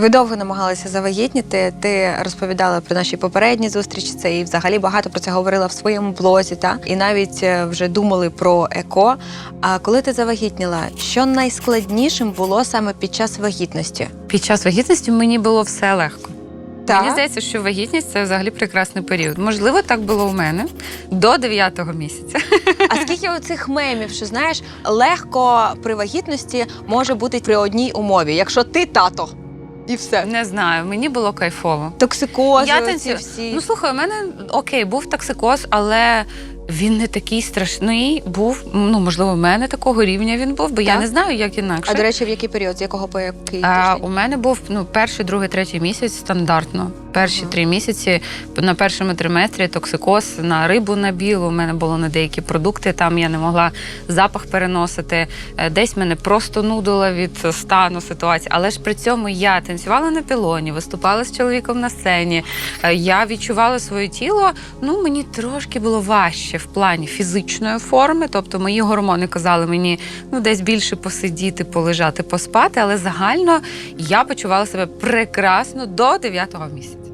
Ви довго намагалися завагітніти. Ти розповідала про наші попередні зустрічі. Це і взагалі багато про це говорила в своєму блозі. Та і навіть е, вже думали про еко. А коли ти завагітніла, що найскладнішим було саме під час вагітності? Під час вагітності мені було все легко. Так. Мені здається, що вагітність це взагалі прекрасний період. Можливо, так було у мене до 9-го місяця. А скільки оцих мемів, що знаєш, легко при вагітності може бути при одній умові, якщо ти тато, і все. Не знаю, мені було кайфово. Токсикози, Я оці танцю- всі. Ну слухай, у мене окей, був токсикоз, але він не такий страшний. Був ну можливо, в мене такого рівня він був, бо я не знаю, як інакше. а до речі, в який період, з якого по який А, тиждень? у мене був ну перший, другий, третій місяць стандартно. Перші Мгм. три місяці на першому триместрі токсикоз на рибу на білу. У мене було на деякі продукти. Там я не могла запах переносити. Е, Десь мене просто нудило від стану ситуації. Але ж при цьому я танцювала на пілоні, виступала з чоловіком на сцені. Е, Я відчувала своє тіло. Ну мені трошки було важче в плані фізичної форми. Тобто мої гормони казали мені ну десь більше посидіти, полежати, поспати. Але загально я почувала себе прекрасно до 9-го місяця.